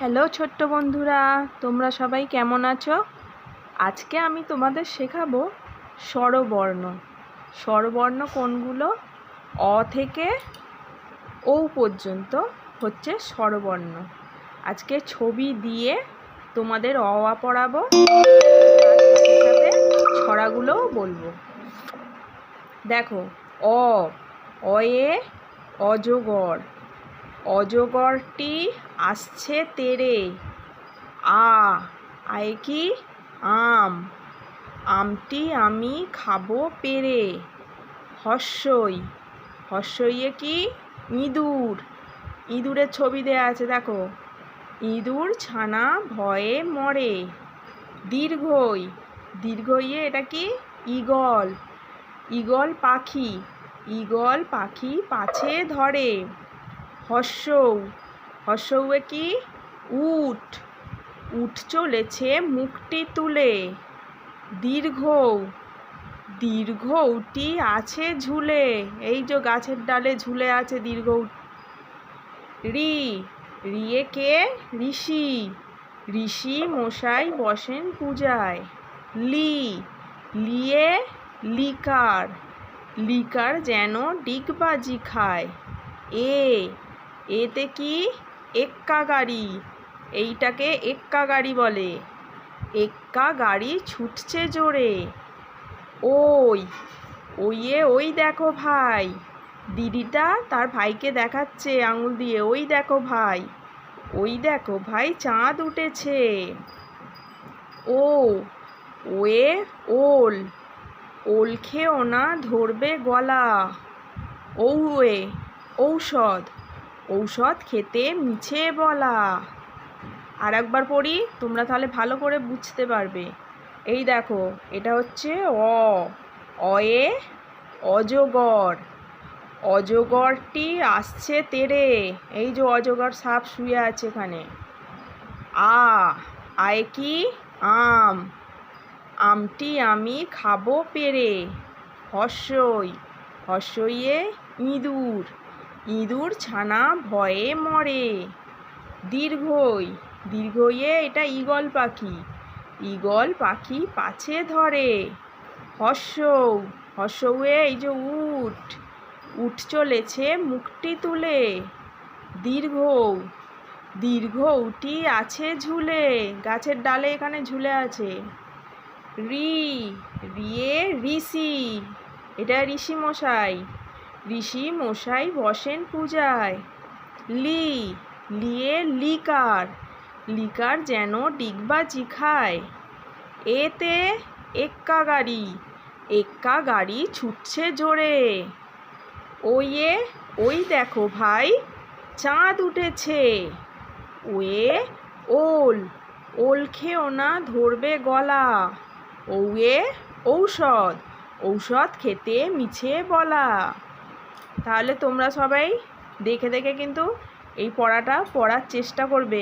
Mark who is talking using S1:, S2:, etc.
S1: Hello ছোট্ট বন্ধুরা, তোমরা সবাই কেমন আছো? আজকে আমি তোমাদের শেখাবো স্বরবর্ণ। স্বরবর্ণ কোনগুলো? অ থেকে ও পর্যন্ত হচ্ছে স্বরবর্ণ। আজকে ছবি দিয়ে তোমাদের অ আ পড়াবো সাথে ছড়াগুলোও বলব। দেখো, অ অয়ে অজগর অজগরটি আসছে তেরে আ, আয় কি? আম। আমটি আমি খাব পেরে হর্ষই হর্ষইয়ে কি? ইঁদুর। ইঁদুরের ছবি দেয়া আছে, দেখো। ইঁদুর ছানা ভয়ে মরে। দীর্ঘই। দীর্ঘইয়ে এটা কি? ঈগল। ঈগল পাখি। ঈগল পাখি পাছে ধরে। হর্ষৌ হর্ষৌয়ে কি? উট উঠ চলেছে মুখটি তুলে। দীর্ঘ দীর্ঘটি আছে ঝুলে। এই যে গাছের ডালে ঝুলে আছে দীর্ঘ রি, রিয়ে কে? ঋষি ঋষি মশাই বসেন পূজায়। লি, লিয়ে লিকার লিকার যেন ডিগবাজি খায়। এ এতে কি এক্কা গাড়ি এইটাকে এক্কা গাড়ি বলে। এক্কা গাড়ি ছুটছে জোরে। ওই, ওইয়ে ওই দেখো ভাই। দিদিটা তার ভাইকে দেখাচ্ছে আঙুল দিয়ে। ওই দেখো ভাই, ওই দেখো ভাই চাঁদ উঠেছে। ও, ওয়ে ওল ওল খেও না ধরবে গলা। ঔয়ে ঔষধ। ঔষধ খেতে মিছে বলা। আর একবার পড়ি, তোমরা তাহলে ভালো করে বুঝতে পারবে। এই দেখো, এটা হচ্ছে অ। অয়ে অজগর। অজগরটি আসছে তেরে এই যে অজগর সাপ শুয়ে আছে এখানে। আ, আয় কি? আম। আমটি আমি খাব পেরে হর্ষই। হর্ষইয়ে ইঁদুর। ইঁদুর ছানা ভয়ে মরে। দীর্ঘই, দীর্ঘইয়ে এটা ঈগল পাখি। ঈগল পাখি পাছে ধরে। হর্ষৌ, হর্ষৌয়ে এই যে উঠ উঠ চলেছে মুখটি তুলে। দীর্ঘ দীর্ঘ উটি আছে ঝুলে, গাছের ডালে এখানে ঝুলে আছে। রি, রিয়ে ঋষি, এটা ঋষি মশাই ঋষি মশাই বসেন পূজায়। লি, লিয়ে লিকার লিকার যেন ডিগবাজি খায় এতে এক্কা গাড়ি এক্কা গাড়ি ছুটছে জোরে। ওয়ে, ওই দেখো ভাই, চাঁদ উঠেছে। ওয়ে, ওল ওল খেও না ধরবে গলা। ওয়ে, ঔষধ ঔষধ খেতে মিছে বলা। তাহলে তোমরা সবাই দেখে দেখে কিন্তু এই পড়াটা পড়ার চেষ্টা করবে।